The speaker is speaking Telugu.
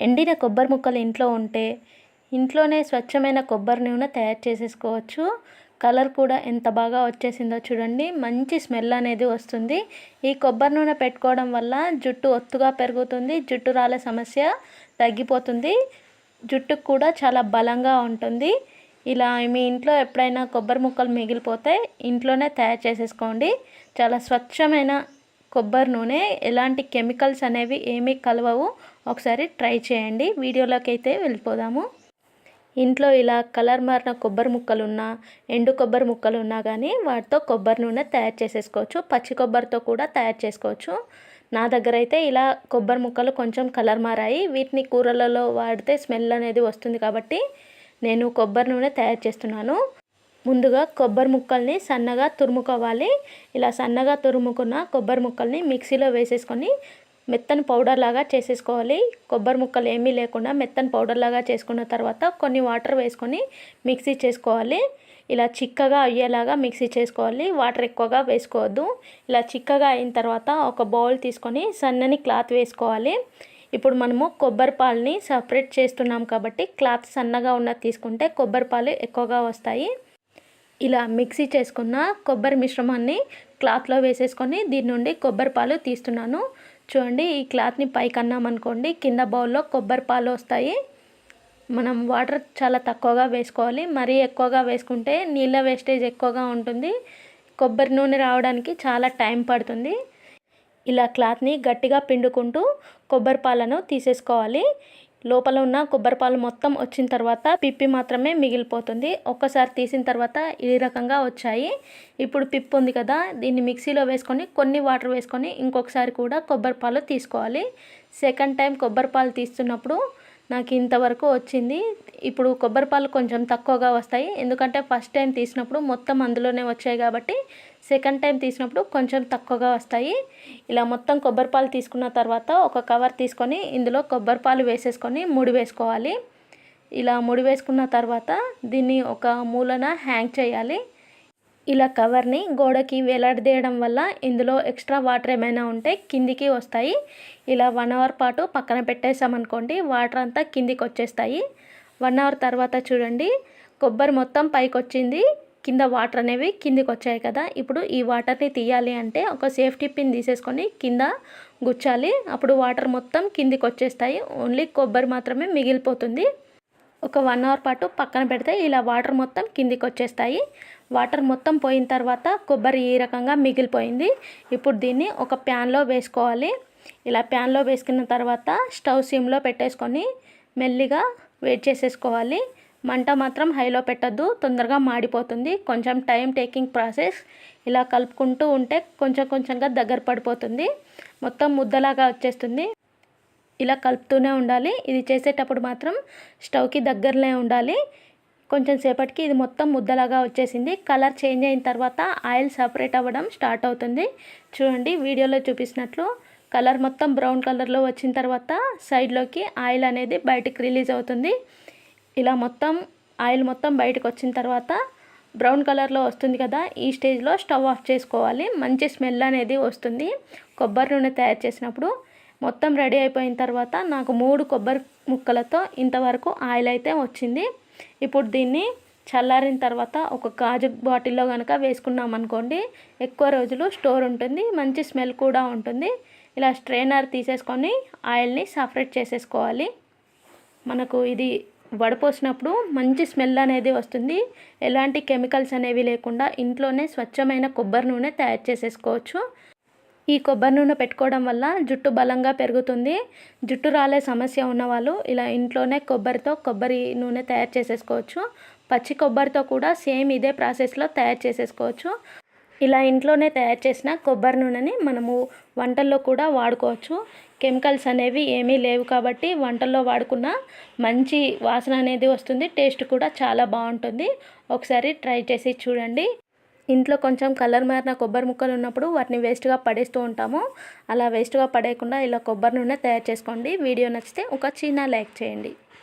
ఎండిన కొబ్బరి ముక్కలు ఇంట్లో ఉంటే ఇంట్లోనే స్వచ్ఛమైన కొబ్బరి నూనె తయారు చేసేసుకోవచ్చు. కలర్ కూడా ఎంత బాగా వచ్చేసిందో చూడండి. మంచి స్మెల్ అనేది వస్తుంది. ఈ కొబ్బరి నూనె పెట్టుకోవడం వల్ల జుట్టు ఒత్తుగా పెరుగుతుంది. జుట్టు రాలే సమస్య తగ్గిపోతుంది. జుట్టుకు కూడా చాలా బలంగా ఉంటుంది. ఇలా మీ ఇంట్లో ఎప్పుడైనా కొబ్బరి ముక్కలు మిగిలిపోతే ఇంట్లోనే తయారు చేసేసుకోండి. చాలా స్వచ్ఛమైన కొబ్బరి నూనె ఎలాంటి కెమికల్స్ అనేవి ఏమీ కలవవు. ఒకసారి ట్రై చేయండి. వీడియోలోకి అయితే వెళ్ళిపోదాము. ఇంట్లో ఇలా కలర్ మారిన కొబ్బరి ముక్కలున్నా ఎండు కొబ్బరి ముక్కలు ఉన్నా కానీ వాటితో కొబ్బరి నూనె తయారు చేసేసుకోవచ్చు. పచ్చి కొబ్బరితో కూడా తయారు చేసుకోవచ్చు. నా దగ్గర అయితే ఇలా కొబ్బరి ముక్కలు కొంచెం కలర్ మారాయి. వీటిని కూరలలో వాడితే స్మెల్ అనేది వస్తుంది కాబట్టి నేను కొబ్బరి నూనె తయారు చేస్తున్నాను. ముందుగా కొబ్బరి ముక్కల్ని సన్నగా తురుముకోవాలి. ఇలా సన్నగా తురుముకున్న కొబ్బరి ముక్కల్ని మిక్సీలో వేసేసుకొని మెత్తని పౌడర్ లాగా చేసేసుకోవాలి. కొబ్బరి ముక్కలు ఏమీ లేకుండా మెత్తని పౌడర్ లాగా చేసుకున్న తర్వాత కొన్ని వాటర్ వేసుకొని మిక్సీ చేసుకోవాలి. ఇలా చిక్కగా అయ్యేలాగా మిక్సీ చేసుకోవాలి. వాటర్ ఎక్కువగా వేసుకోవద్దు. ఇలా చిక్కగా అయిన తర్వాత ఒక బౌల్ తీసుకొని సన్నని క్లాత్ వేసుకోవాలి. ఇప్పుడు మనము కొబ్బరి పాలని సపరేట్ చేస్తున్నాం కాబట్టి క్లాత్ సన్నగా ఉన్నది తీసుకుంటే కొబ్బరి పాలు ఎక్కువగా వస్తాయి. ఇలా మిక్సీ చేసుకున్న కొబ్బరి మిశ్రమాన్ని క్లాత్లో వేసేసుకొని దీని నుండి కొబ్బరి పాలు తీస్తున్నాను. చూడండి ఈ క్లాత్ని పైకి అన్నామనుకోండి కింద బౌల్లో కొబ్బరి పాలు వస్తాయి. మనం వాటర్ చాలా తక్కువగా వేసుకోవాలి. మరీ ఎక్కువగా వేసుకుంటే నీళ్ళ వేస్టేజ్ ఎక్కువగా ఉంటుంది. కొబ్బరి నూనె రావడానికి చాలా టైం పడుతుంది. ఇలా క్లాత్ని గట్టిగా పిండుకుంటూ కొబ్బరి పాలను తీసేసుకోవాలి. లోపల ఉన్న కొబ్బరి పాలు మొత్తం వచ్చిన తర్వాత పిప్పి మాత్రమే మిగిలిపోతుంది. ఒక్కసారి తీసిన తర్వాత ఈ రకంగా వచ్చాయి. ఇప్పుడు పిప్పు ఉంది కదా దీన్ని మిక్సీలో వేసుకొని కొన్ని వాటర్ వేసుకొని ఇంకొకసారి కూడా కొబ్బరి పాలు తీసుకోవాలి. సెకండ్ టైం కొబ్బరి పాలు తీస్తున్నప్పుడు నాకు ఇంతవరకు వచ్చింది. ఇప్పుడు కొబ్బరి పాలు కొంచెం తక్కువగా వస్తాయి. ఎందుకంటే ఫస్ట్ టైం తీసినప్పుడు మొత్తం అందులోనే వచ్చాయి కాబట్టి సెకండ్ టైం తీసినప్పుడు కొంచెం తక్కువగా వస్తాయి. ఇలా మొత్తం కొబ్బరి పాలు తీసుకున్న తర్వాత ఒక కవర్ తీసుకొని ఇందులో కొబ్బరి పాలు వేసేసుకొని ముడి వేసుకోవాలి. ఇలా ముడి వేసుకున్న తర్వాత దీన్ని ఒక మూలన హ్యాంగ్ చేయాలి. ఇలా కవర్ని గోడకి వేలాడదీయడం వల్ల ఇందులో ఎక్స్ట్రా వాటర్ ఏమైనా ఉంటే కిందికి వస్తాయి. ఇలా వన్ అవర్ పాటు పక్కన పెట్టేసామనుకోండి వాటర్ అంతా కిందికి వచ్చేస్తాయి. వన్ అవర్ తర్వాత చూడండి కొబ్బరి మొత్తం పైకి వచ్చింది కింద వాటర్ అనేవి కిందికి వచ్చాయి కదా. ఇప్పుడు ఈ వాటర్ని తీయాలి అంటే ఒక సేఫ్టీ పిన్ తీసేసుకొని కింద గుచ్చాలి. అప్పుడు వాటర్ మొత్తం కిందికి వచ్చేస్తాయి. ఓన్లీ కొబ్బరి మాత్రమే మిగిలిపోతుంది. ఒక వన్ అవర్ పాటు పక్కన పెడితే ఇలా వాటర్ మొత్తం కిందికి వచ్చేస్తాయి వాటర్ మొత్తం పోయిన తర్వాత కొబ్బరి ఈ రకంగా మిగిలిపోయింది. ఇప్పుడు దీన్ని ఒక ప్యాన్లో వేసుకోవాలి. ఇలా ప్యాన్లో వేసుకున్న తర్వాత స్టవ్ సిమ్లో పెట్టేసుకొని మెల్లిగా వెయిట్ చేసేసుకోవాలి. మంట మాత్రం హైలో పెట్టద్దు తొందరగా మాడిపోతుంది. కొంచెం టైం టేకింగ్ ప్రాసెస్. ఇలా కలుపుకుంటూ ఉంటే కొంచెం కొంచెంగా దగ్గర పడిపోతుంది. మొత్తం ముద్దలాగా వచ్చేస్తుంది. ఇలా కలుపుతూనే ఉండాలి. ఇది చేసేటప్పుడు మాత్రం స్టవ్కి దగ్గరలో ఉండాలి. కొంచెం సేపటికి ఇది మొత్తం ముద్దలాగా వచ్చేసింది. కలర్ చేంజ్ అయిన తర్వాత ఆయిల్ సపరేట్ అవ్వడం స్టార్ట్ అవుతుంది. చూడండి వీడియోలో చూపిస్తున్నట్లు కలర్ మొత్తం బ్రౌన్ కలర్లో వచ్చిన తర్వాత సైడ్లోకి ఆయిల్ అనేది బయటకు రిలీజ్ అవుతుంది. ఇలా మొత్తం ఆయిల్ మొత్తం బయటకు వచ్చిన తర్వాత బ్రౌన్ కలర్లో వస్తుంది కదా ఈ స్టేజ్లో స్టవ్ ఆఫ్ చేసుకోవాలి. మంచి స్మెల్ అనేది వస్తుంది. కొబ్బరి నూనె తయారు చేసినప్పుడు మొత్తం రెడీ అయిపోయిన తర్వాత నాకు మూడు కొబ్బరి ముక్కలతో ఇంతవరకు ఆయిల్ అయితే వచ్చింది. ఇప్పుడు దీన్ని చల్లారిన తర్వాత ఒక గాజు బాటిల్లో కనుక వేసుకున్నాం అనుకోండి ఎక్కువ రోజులు స్టోర్ ఉంటుంది మంచి స్మెల్ కూడా ఉంటుంది. ఇలా స్ట్రైనర్ తీసేసుకొని ఆయిల్ని సపరేట్ చేసేసుకోవాలి. మనకు ఇది వడపోసినప్పుడు మంచి స్మెల్ అనేది వస్తుంది. ఎలాంటి కెమికల్స్ అనేవి లేకుండా ఇంట్లోనే స్వచ్ఛమైన కొబ్బరి నూనె తయారు చేసేసుకోవచ్చు. ఈ కొబ్బరి నూనె పెట్టుకోవడం వల్ల జుట్టు బలంగా పెరుగుతుంది. జుట్టు రాలే సమస్య ఉన్నవాళ్ళు ఇలా ఇంట్లోనే కొబ్బరితో కొబ్బరి నూనె తయారు చేసేసుకోవచ్చు. పచ్చి కొబ్బరితో కూడా సేమ్ ఇదే ప్రాసెస్లో తయారు చేసేసుకోవచ్చు. ఇలా ఇంట్లోనే తయారు చేసిన కొబ్బరి నూనెని మనము వంటల్లో కూడా వాడుకోవచ్చు. కెమికల్స్ అనేవి ఏమీ లేవు కాబట్టి వంటల్లో వాడుకున్న మంచి వాసన అనేది వస్తుంది. టేస్ట్ కూడా చాలా బాగుంటుంది. ఒకసారి ట్రై చేసి చూడండి. ఇంట్లో కొంచెం కలర్ మారిన కొబ్బరి ముక్కలు ఉన్నప్పుడు వాటిని వేస్ట్గా పడేస్తూ ఉంటాము. అలా వేస్ట్గా పడేయకుండా ఇలా కొబ్బరి నూనె తయారు చేసుకోండి. వీడియో నచ్చితే ఒక చిన్న లైక్ చేయండి.